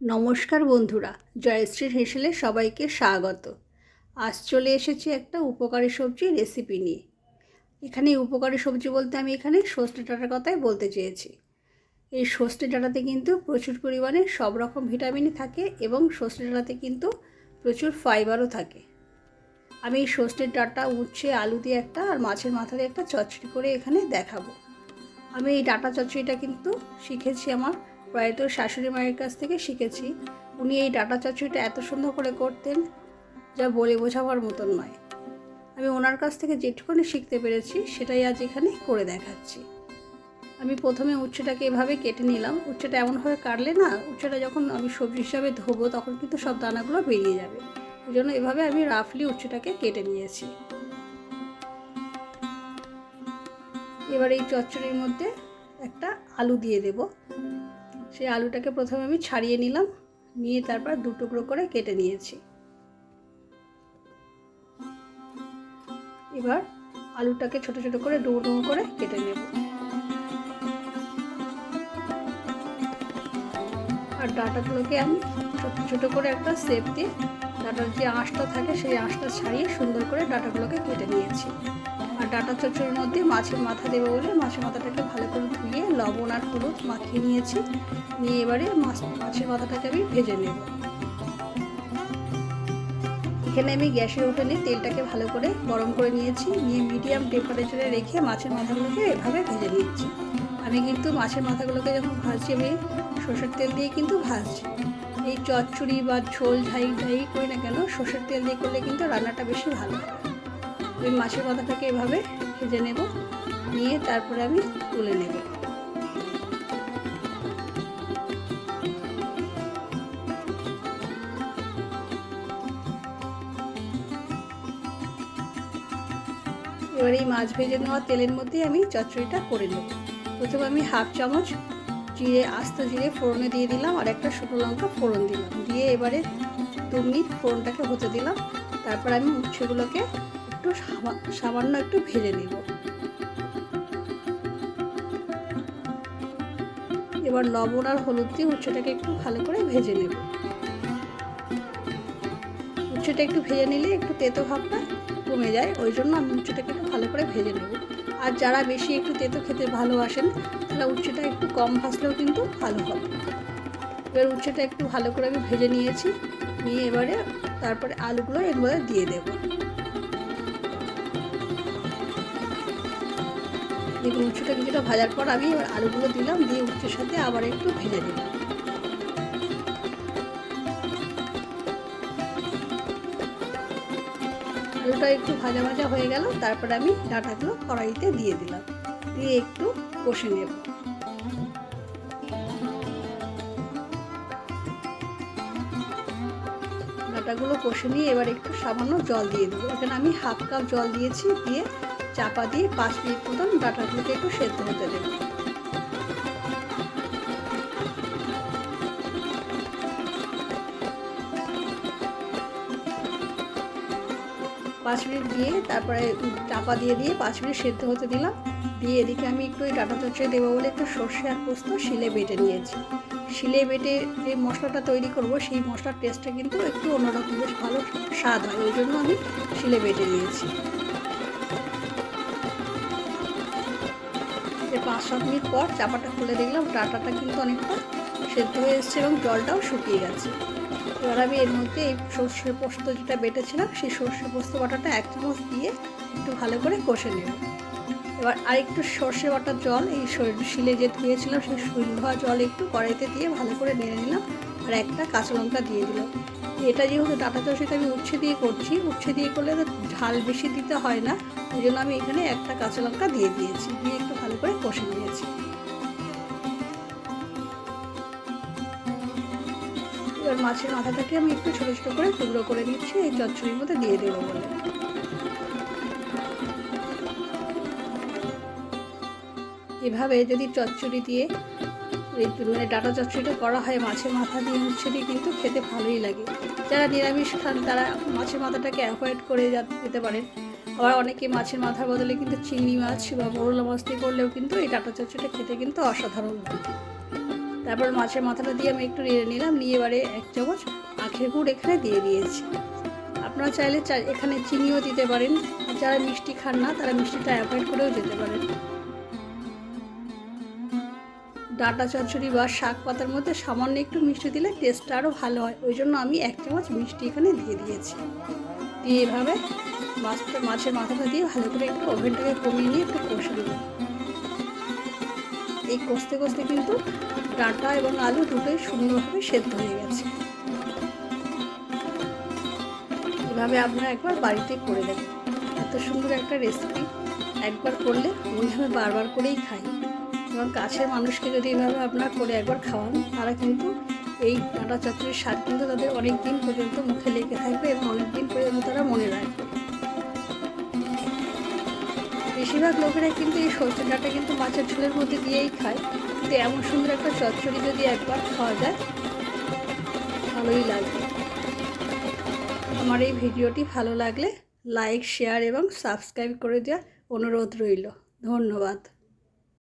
নমস্কার বন্ধুরা জয়শ্রীর হেসেলে সবাইকে স্বাগত। আজ চলে এসেছি একটা উপকারী সবজি রেসিপি নিয়ে। এখানে উপকারী সবজি বলতে আমি এখানে সর্ষে ডাঁটার কথাই বলতে চেয়েছি। এই সর্ষে ডাঁটাতে কিন্তু প্রচুর পরিমাণে সব রকম ভিটামিনই থাকে এবং সর্ষে ডাঁটাতে কিন্তু প্রচুর ফাইবারও থাকে। আমি এই সর্ষের ডাঁটা উচ্ছে, আলু দিয়ে একটা আর মাছের মাথা দিয়ে একটা চচ্চড়ি করে এখানে দেখাবো। আমি এই ডাঁটা চচ্চড়িটা কিন্তু শিখেছি আমার প্রায় তো শাশুড়ি মায়ের কাছ থেকে শিখেছি। উনি এই ডাটা চচ্চড়িটা এত সুন্দর করে করতেন, যা বলে বোঝাবার মতন নয়। আমি ওনার কাছ থেকে যেটুকুনি শিখতে পেরেছি, সেটাই আজ এখানে করে দেখাচ্ছি। আমি প্রথমে উচ্ছেটাকে এভাবে কেটে নিলাম। উচ্ছেটা এমনভাবে কাটলে না, উচ্ছেটা যখন আমি সবজি হিসাবে ধোবো, তখন কিন্তু সব দানাগুলো বেরিয়ে যাবে। ওই জন্য এভাবে আমি রাফলি উচ্ছেটাকে কেটে নিয়েছি। এবার এই চচ্চড়ির মধ্যে একটা আলু দিয়ে দেবো। সেই আলুটাকে প্রথমে আমি ছাড়িয়ে নিলাম, নিয়ে তারপর দু টুকরো করে কেটে নিয়েছি। এবার আলুটাকে ছোট ছোট করে ডো ডো করে কেটে নেব। আর ডাটাগুলোকে আমি ছোট ছোট করে একটা সেপ দিয়ে ডাটার যে আঁশটা থাকে, সেই আঁশটা ছাড়িয়ে সুন্দর করে ডাটাগুলোকে কেটে নিয়েছি। আর ডাটা চচ্চড়ির মধ্যে মাছের মাথা দেবো বলে মাছের মাথাটাকে ভালো করে ধুয়ে লবণ আর হলুদ মাখিয়ে নিয়েছি। নিয়ে এবারে মাছ, মাছের মাথাটাকে আমি ভেজে নেব। এখানে আমি গ্যাসের ওভেনে তেলটাকে ভালো করে গরম করে নিয়েছি। নিয়ে মিডিয়াম টেম্পারেচারে রেখে মাছের মাথাগুলোকে এভাবে ভেজে নিচ্ছি। আমি কিন্তু মাছের মাথাগুলোকে যখন ভাজছি, আমি সর্ষের তেল দিয়ে কিন্তু ভাজছি। এই চচ্চড়ি বা ঝোল ঝাই ঝাই করি না কেন, সর্ষের তেল দিয়ে করলে কিন্তু রান্নাটা বেশি ভালো হয়। ওই মাছের মাথাটাকে এভাবে ভেজে নেব, নিয়ে তারপরে আমি তুলে নেব। এবার এই মাছ ভেজে নেওয়া তেলের মধ্যে আমি চচ্চড়িটা করে নেব। প্রথমে আমি হাফ চামচ জিরে, আস্ত জিরে ফোড়নে দিয়ে দিলাম আর একটা শুকনো লঙ্কা ফোড়ন দিলাম। দিয়ে এবারে দু মিনিট ফোড়নটাকে হতে দিলাম। তারপর আমি উচ্ছেগুলোকে একটু সামান্য একটু ভেজে নেব। এবার লবণ আর হলুদ দিয়ে উচ্ছেটাকে একটু ভালো করে ভেজে নেব। উচ্ছেটা একটু ভেজে নিলে একটু তেতো ভাবটা কমে যায়, ওই জন্য আমি উচ্ছেটাকে একটু ভালো করে ভেজে নেব। আর যারা বেশি একটু তেতো খেতে ভালোবাসেন তাহলে উচ্ছেটা একটু কম ভাজলেও কিন্তু ভালো হবে। এবার উচ্ছেটা একটু ভালো করে আমি ভেজে নিয়েছি। নিয়ে এবারে তারপরে আলুগুলো এর মধ্যে দিয়ে দেব। দেখুন উচ্ছেটা কিছুটা ভাজার পর আমি এবার আলুগুলো দিলাম, দিয়ে উচ্ছের সাথে আবার একটু ভেজে দিলাম আলুটা একটু ভাজা ভাজা হয়ে গেল, তারপরে আমি ডাটাগুলো কড়াইতে দিয়ে দিলাম। দিয়ে একটু কষে নেব। ডাটাগুলো কষে নিয়ে এবার একটু সামান্য জল দিয়ে দেবো। এখানে আমি হাফ কাপ জল দিয়েছি দিয়ে চাপা দিয়ে পাঁচ মিনিট মতন ডাটাগুলোকে একটু সেদ্ধ হতে দেবো। পাঁচ মিনিট দিয়ে তারপরে চাপা দিয়ে দিয়ে পাঁচ মিনিট সেদ্ধ হতে দিলাম। দিয়ে এদিকে আমি একটু ওই ডাটা চচ্চড়ি দেবো বলে একটু সর্ষে আর পোস্ত শিলে বেটে নিয়েছি। শিলে বেটে যে মশলাটা তৈরি করব, সেই মশলার টেস্টটা কিন্তু একটু অন্যরকম, বেশ ভালো স্বাদ হয়। ওই জন্য আমি শিলে বেটে নিয়েছি। পাঁচ, সাত মিনিট পর চাপাটা খুলে দেখলাম, ডাটাটা কিন্তু অনেকটা সেদ্ধ হয়ে এসছে এবং জলটাও শুকিয়ে গেছে। এবার আমি এর মধ্যে এই সর্ষে পোস্ত যেটা বেটেছিলাম, সেই সর্ষে পোস্ত বাটাটা এক চামচ দিয়ে একটু ভালো করে কষে নেব। এবার আরেকটু সর্ষে বাটার জল, এই শিলে যে ধুয়েছিলাম সেই ধোয়া জল একটু কড়াইতে দিয়ে ভালো করে নেড়ে নিলাম আর একটা কাঁচা লঙ্কা দিয়ে দিলাম। এটা যেহেতু ডাটা চষিটা আমি উচ্ছে দিয়ে করছি, উচ্ছে দিয়ে করলে তো ঝাল বেশি দিতে হয় না ওই জন্য আমি এখানে একটা কাঁচা লঙ্কা দিয়ে দিয়েছি, দিয়ে একটু ভালো করে কষে নিয়েছি। এবার মাছের মাথাটাকে আমি একটু ছোটো ছোটো করে টুকরো করে নিচ্ছি, এই চচ্চড়ির মধ্যে দিয়ে দেবো বলে। এভাবে যদি চচ্চড়ি দিয়ে মানে ডাটা চচ্চড়িটা করা হয়, মাছের মাথা দিয়ে উচ্ছে দিয়ে কিন্তু খেতে ভালোই লাগে। যারা নিরামিষ খান, তারা মাছের মাথাটাকে অ্যাভয়েড করে যেতে পারেন। আবার অনেকে মাছের মাথার বদলে কিন্তু চিংড়ি মাছ বা বড়লা মাছ দিয়ে করলেও কিন্তু এই ডাটা চচ্চড়িটা খেতে কিন্তু অসাধারণ লাগে। তারপর মাছের মাথাটা দিয়ে আমি একটু নেড়ে নিলাম, নিয়ে এবারে এক চামচ আখের গুড় এখানে দিয়ে দিয়েছি। আপনারা চাইলে এখানে চিনিও দিতে পারেন। যারা মিষ্টি খান না, তারা মিষ্টিটা অ্যাভয়েড করেও যেতে পারেন। ডাঁটা চচ্চড়ি বা শাক পাতার মধ্যে সামান্য একটু মিষ্টি দিলে টেস্টটা আরও ভালো হয়। ওই জন্য আমি এক চামচ মিষ্টি এখানে দিয়ে দিয়েছি। দিয়ে এভাবে মাছটা, মাছের মাথাটা দিয়ে ভালো করে একটু ওভেনটাকে কমিয়ে নিয়ে একটু কষে দেবো এই কষতে কষতে কিন্তু ডাঁটা এবং আলু দুটোই সুন্দরভাবে সেদ্ধ হয়ে গেছে। এভাবে আপনারা একবার বাড়িতে করে দেবেন এত সুন্দর একটা রেসিপি একবার করলে হবে বারবার করেই খাই। এবং কাছের মানুষকে যদি এভাবে আপনার করে একবার খাওয়ান, তারা কিন্তু এই ডাঁটা চচ্চড়ির স্বাদ কিন্তু তাদের অনেক দিন পর্যন্ত মুখে লেগে থাকবে এবং অনেক দিন পর্যন্ত তারা মনে রাখবে। বেশিরভাগ লোকেরা কিন্তু এই সর্ষে ডাঁটা কিন্তু মাছের ঝোলের মধ্যে দিয়েই খায়। কিন্তু এমন সুন্দর একটা চচ্চড়ি যদি একবার খাওয়া যায়, ভালোই লাগবে। আমার এই ভিডিওটি ভালো লাগলে লাইক, শেয়ার এবং সাবস্ক্রাইব করে দেওয়ার অনুরোধ রইল। ধন্যবাদ।